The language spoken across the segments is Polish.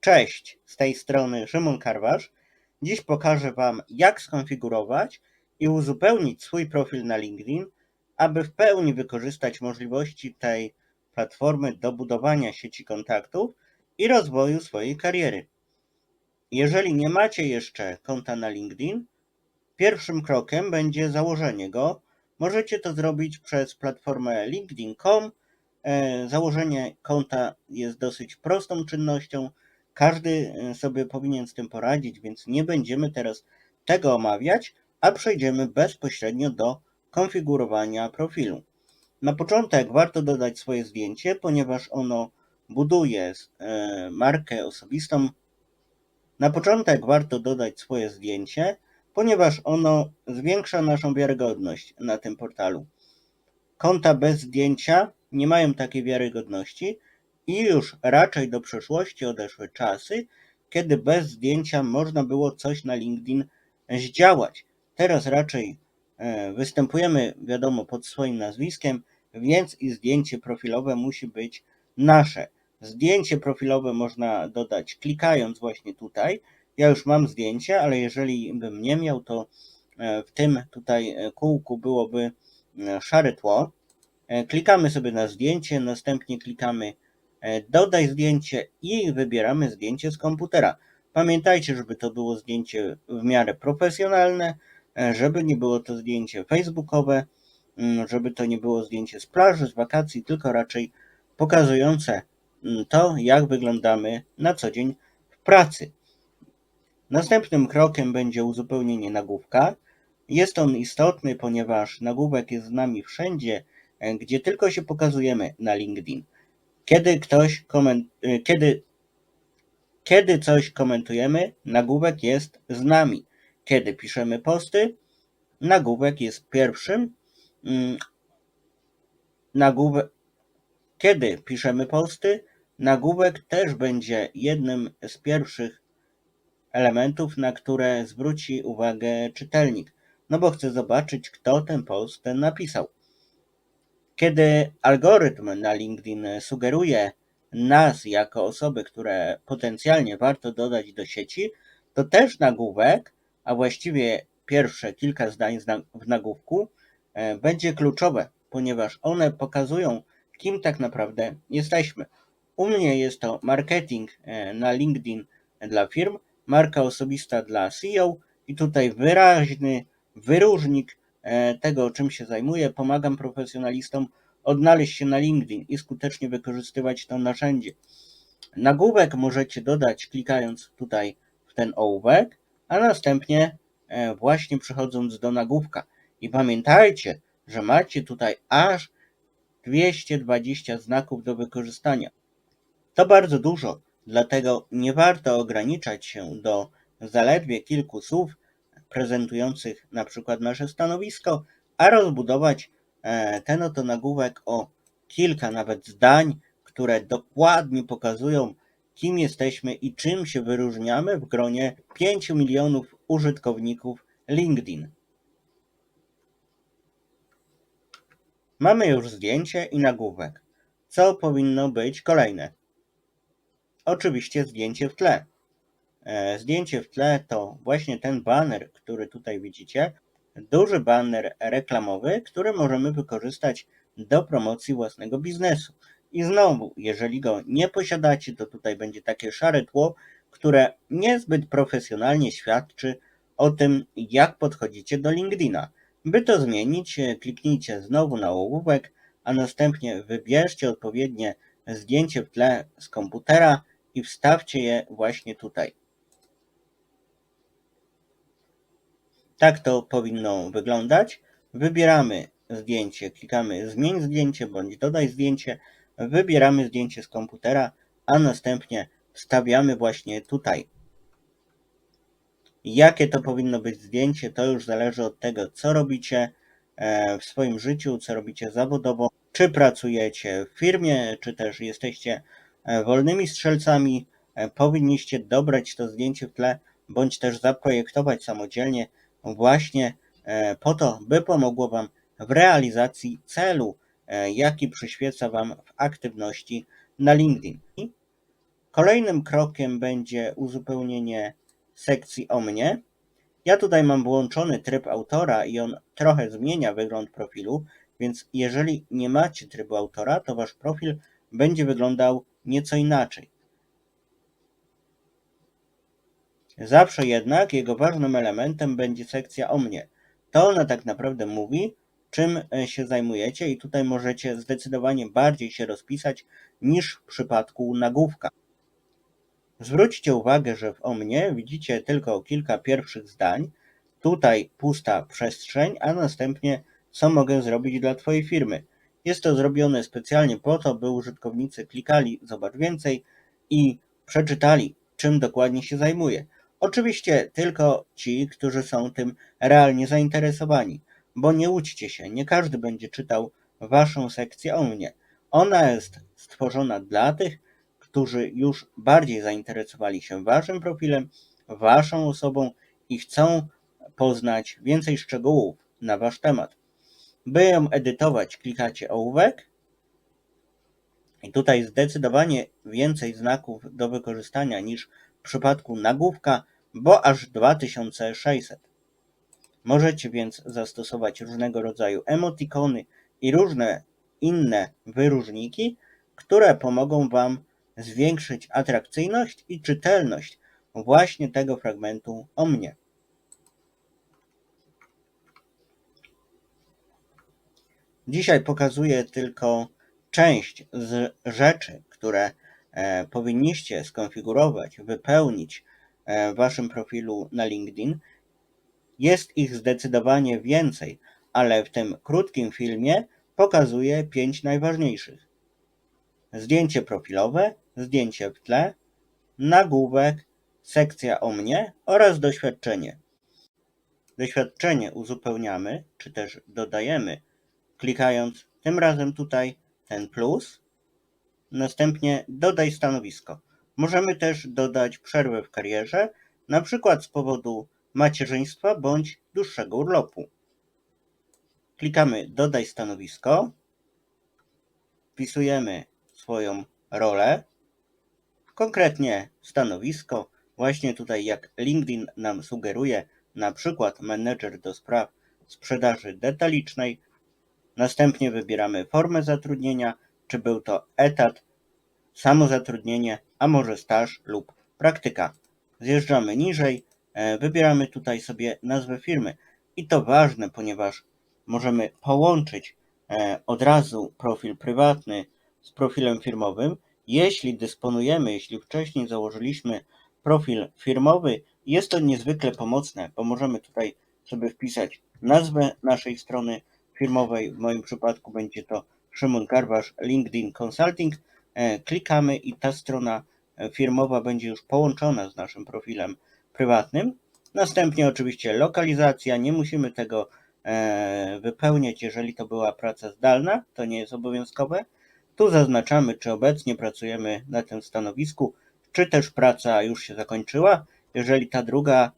Cześć, z tej strony Szymon Karwasz. Dziś pokażę Wam, jak skonfigurować i uzupełnić swój profil na LinkedIn, aby w pełni wykorzystać możliwości tej platformy do budowania sieci kontaktów i rozwoju swojej kariery. Jeżeli nie macie jeszcze konta na LinkedIn, pierwszym krokiem będzie założenie go. Możecie to zrobić przez platformę LinkedIn.com. E, Założenie konta jest dosyć prostą czynnością. Każdy e, sobie powinien z tym poradzić, więc nie będziemy teraz tego omawiać, a przejdziemy bezpośrednio do konfigurowania profilu. Na początek warto dodać swoje zdjęcie, ponieważ ono buduje e, markę osobistą. Na początek warto dodać swoje zdjęcie, ponieważ ono zwiększa naszą wiarygodność na tym portalu. Konta bez zdjęcia nie mają takiej wiarygodności i już raczej do przeszłości odeszły czasy, kiedy bez zdjęcia można było coś na LinkedIn zdziałać. Teraz raczej e, występujemy, wiadomo, pod swoim nazwiskiem, więc i zdjęcie profilowe musi być nasze. Zdjęcie profilowe można dodać klikając właśnie tutaj. Ja już mam zdjęcie, ale jeżeli bym nie miał, to e, w tym tutaj e, kółku byłoby szare tło. Klikamy sobie na zdjęcie, następnie klikamy dodaj zdjęcie i wybieramy zdjęcie z komputera. Pamiętajcie, żeby to było zdjęcie w miarę profesjonalne, żeby nie było to zdjęcie facebookowe, żeby to nie było zdjęcie z plaży, z wakacji, tylko raczej pokazujące to, jak wyglądamy na co dzień w pracy. Następnym krokiem będzie uzupełnienie nagłówka. Jest on istotny, ponieważ nagłówek jest z nami wszędzie, gdzie tylko się pokazujemy na LinkedIn. Kiedy ktoś koment, kiedy, kiedy coś komentujemy, nagłówek jest z nami. Kiedy piszemy posty, nagłówek jest pierwszym. Nagłówek, kiedy piszemy posty, nagłówek też będzie jednym z pierwszych elementów, na które zwróci uwagę czytelnik, no bo chce zobaczyć, kto ten post napisał. Kiedy algorytm na LinkedIn sugeruje nas jako osoby, które potencjalnie warto dodać do sieci, to też nagłówek, a właściwie pierwsze kilka zdań w nagłówku e, będzie kluczowe, ponieważ one pokazują, kim tak naprawdę jesteśmy. U mnie jest to marketing e, na LinkedIn dla firm, marka osobista dla CEO i tutaj wyraźny wyróżnik tego, czym się zajmuję. Pomagam profesjonalistom odnaleźć się na LinkedIn i skutecznie wykorzystywać to narzędzie. Nagłówek możecie dodać klikając tutaj w ten ołówek, a następnie e, właśnie przechodząc do nagłówka. I pamiętajcie, że macie tutaj aż 220 znaków do wykorzystania. To bardzo dużo, dlatego nie warto ograniczać się do zaledwie kilku słów prezentujących na przykład nasze stanowisko, a rozbudować e, ten oto nagłówek o kilka nawet zdań, które dokładnie pokazują, kim jesteśmy i czym się wyróżniamy w gronie 5 milionów użytkowników LinkedIn. Mamy już zdjęcie i nagłówek. Co powinno być kolejne? Oczywiście zdjęcie w tle. E, zdjęcie w tle to właśnie ten banner, który tutaj widzicie. Duży banner reklamowy, który możemy wykorzystać do promocji własnego biznesu. I znowu, jeżeli go nie posiadacie, to tutaj będzie takie szare tło, które niezbyt profesjonalnie świadczy o tym, jak podchodzicie do LinkedIna. By to zmienić, e, kliknijcie znowu na ołówek, a następnie wybierzcie odpowiednie zdjęcie w tle z komputera i wstawcie je właśnie tutaj. Tak to powinno wyglądać. Wybieramy zdjęcie, klikamy zmień zdjęcie bądź dodaj zdjęcie, wybieramy zdjęcie z komputera, a następnie wstawiamy właśnie tutaj. Jakie to powinno być zdjęcie, to już zależy od tego, co robicie e, w swoim życiu, co robicie zawodowo, czy pracujecie w firmie, czy też jesteście e, wolnymi strzelcami. E, powinniście dobrać to zdjęcie w tle, bądź też zaprojektować samodzielnie właśnie po to, by pomogło Wam w realizacji celu, jaki przyświeca Wam w aktywności na LinkedIn. Kolejnym krokiem będzie uzupełnienie sekcji o mnie. Ja tutaj mam włączony tryb autora i on trochę zmienia wygląd profilu, więc jeżeli nie macie trybu autora, to wasz profil będzie wyglądał nieco inaczej. Zawsze jednak jego ważnym elementem będzie sekcja o mnie. To ona tak naprawdę mówi, czym e, się zajmujecie i tutaj możecie zdecydowanie bardziej się rozpisać niż w przypadku nagłówka. Zwróćcie uwagę, że w o mnie widzicie tylko kilka pierwszych zdań, tutaj pusta przestrzeń, a następnie co mogę zrobić dla Twojej firmy. Jest to zrobione specjalnie po to, by użytkownicy klikali zobacz więcej i przeczytali, czym dokładnie się zajmuje. Oczywiście tylko ci, którzy są tym realnie zainteresowani, bo nie łudźcie się, nie każdy będzie czytał Waszą sekcję o mnie. Ona jest stworzona dla tych, którzy już bardziej zainteresowali się Waszym profilem, Waszą osobą i chcą poznać więcej szczegółów na Wasz temat. By ją edytować, klikacie ołówek i tutaj zdecydowanie więcej znaków do wykorzystania niż przypadku nagłówka, bo aż 2600. Możecie więc zastosować różnego rodzaju emotikony i różne inne wyróżniki, które pomogą Wam zwiększyć atrakcyjność i czytelność właśnie tego fragmentu o mnie. Dzisiaj pokazuję tylko część z rzeczy, które powinniście skonfigurować, wypełnić e, w waszym profilu na LinkedIn. Jest ich zdecydowanie więcej, ale w tym krótkim filmie pokazuję pięć najważniejszych. Zdjęcie profilowe, zdjęcie w tle, nagłówek, sekcja o mnie oraz doświadczenie. Doświadczenie uzupełniamy, czy też dodajemy, klikając tym razem tutaj ten plus, następnie dodaj stanowisko. Możemy też dodać przerwę w karierze, na przykład z powodu macierzyństwa bądź dłuższego urlopu. Klikamy dodaj stanowisko, wpisujemy swoją rolę, konkretnie stanowisko, właśnie tutaj jak LinkedIn nam sugeruje, na przykład menedżer do spraw sprzedaży detalicznej. Następnie wybieramy formę zatrudnienia, czy był to etat, samozatrudnienie, a może staż lub praktyka. Zjeżdżamy niżej, e, wybieramy tutaj sobie nazwę firmy i to ważne, ponieważ możemy połączyć e, od razu profil prywatny z profilem firmowym. Jeśli dysponujemy, jeśli wcześniej założyliśmy profil firmowy, jest to niezwykle pomocne, bo możemy tutaj sobie wpisać nazwę naszej strony firmowej. W moim przypadku będzie to Szymon Karwasz LinkedIn Consulting. E, klikamy i ta strona e, firmowa będzie już połączona z naszym profilem prywatnym. Następnie oczywiście lokalizacja, nie musimy tego e, wypełniać, jeżeli to była praca zdalna, to nie jest obowiązkowe. Tu zaznaczamy, czy obecnie pracujemy na tym stanowisku, czy też praca już się zakończyła. Jeżeli ta druga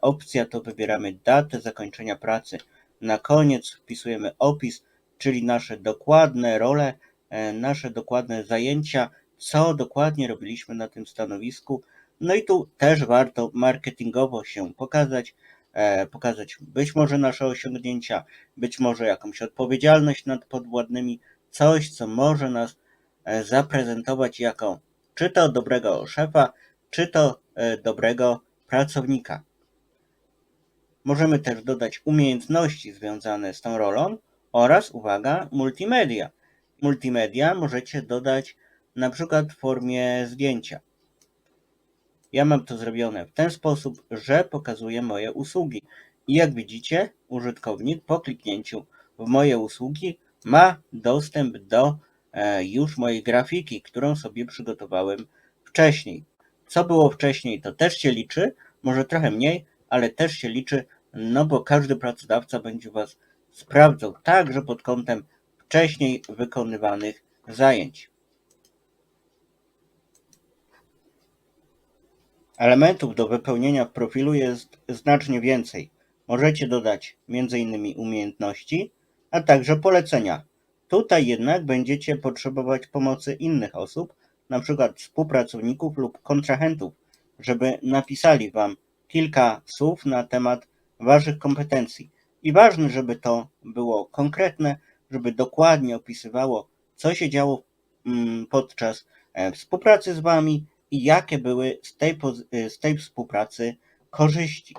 opcja, to wybieramy datę zakończenia pracy. Na koniec wpisujemy opis, czyli nasze dokładne role, e, nasze dokładne zajęcia, co dokładnie robiliśmy na tym stanowisku. No i tu też warto marketingowo się pokazać, e, pokazać być może nasze osiągnięcia, być może jakąś odpowiedzialność nad podwładnymi, coś, co może nas e, zaprezentować jako czy to dobrego szefa, czy to dobrego pracownika. Możemy też dodać umiejętności związane z tą rolą oraz, uwaga, multimedia. Multimedia możecie dodać na przykład w formie zdjęcia. Ja mam to zrobione w ten sposób, że pokazuję moje usługi. I jak widzicie, użytkownik po kliknięciu w moje usługi ma dostęp do e, już mojej grafiki, którą sobie przygotowałem wcześniej. Co było wcześniej, to też się liczy, może trochę mniej, ale też się liczy, no bo każdy pracodawca będzie Was sprawdzał także pod kątem wcześniej wykonywanych zajęć. Elementów do wypełnienia w profilu jest znacznie więcej. Możecie dodać m.in. umiejętności, a także polecenia. Tutaj jednak będziecie potrzebować pomocy innych osób, przykład współpracowników lub kontrahentów, żeby napisali Wam kilka słów na temat Waszych kompetencji. I ważne, żeby to było konkretne, żeby dokładnie opisywało, co się działo mm, podczas e, współpracy z Wami i jakie były z tej, y, z tej współpracy korzyści.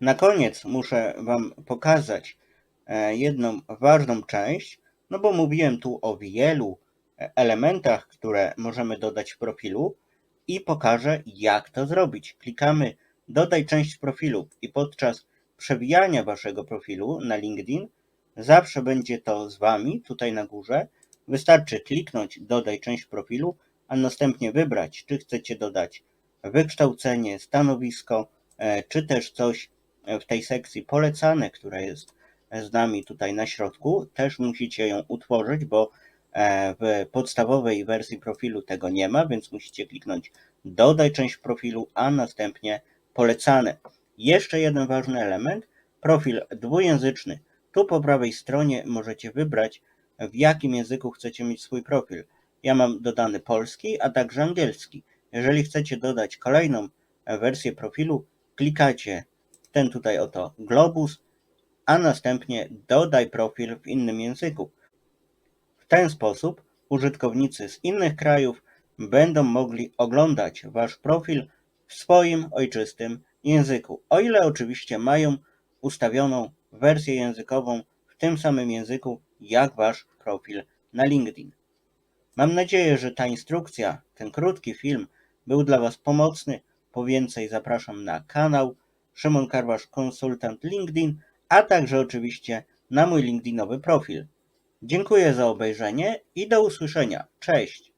Na koniec muszę Wam pokazać e, jedną ważną część, no bo mówiłem tu o wielu e, elementach, które możemy dodać w profilu i pokażę, jak to zrobić. Klikamy Dodaj część profilu i podczas przewijania Waszego profilu na LinkedIn zawsze będzie to z Wami tutaj na górze. Wystarczy kliknąć Dodaj część profilu, a następnie wybrać, czy chcecie dodać wykształcenie, stanowisko, e, czy też coś w tej sekcji polecane, która jest z nami tutaj na środku. Też musicie ją utworzyć, bo w podstawowej wersji profilu tego nie ma, więc musicie kliknąć dodaj część profilu, a następnie polecane. Jeszcze jeden ważny element, profil dwujęzyczny. Tu po prawej stronie możecie wybrać, w jakim języku chcecie mieć swój profil. Ja mam dodany polski, a także angielski. Jeżeli chcecie dodać kolejną wersję profilu, klikacie ten tutaj oto globus, a następnie dodaj profil w innym języku. Ten sposób użytkownicy z innych krajów będą mogli oglądać Wasz profil w swoim ojczystym języku, o ile oczywiście mają ustawioną wersję językową w tym samym języku jak Wasz profil na LinkedIn. Mam nadzieję, że ta instrukcja, ten krótki film był dla Was pomocny. Po więcej zapraszam na kanał Szymon Karwasz, konsultant LinkedIn, a także oczywiście na mój LinkedInowy profil. Dziękuję za obejrzenie i do usłyszenia. Cześć!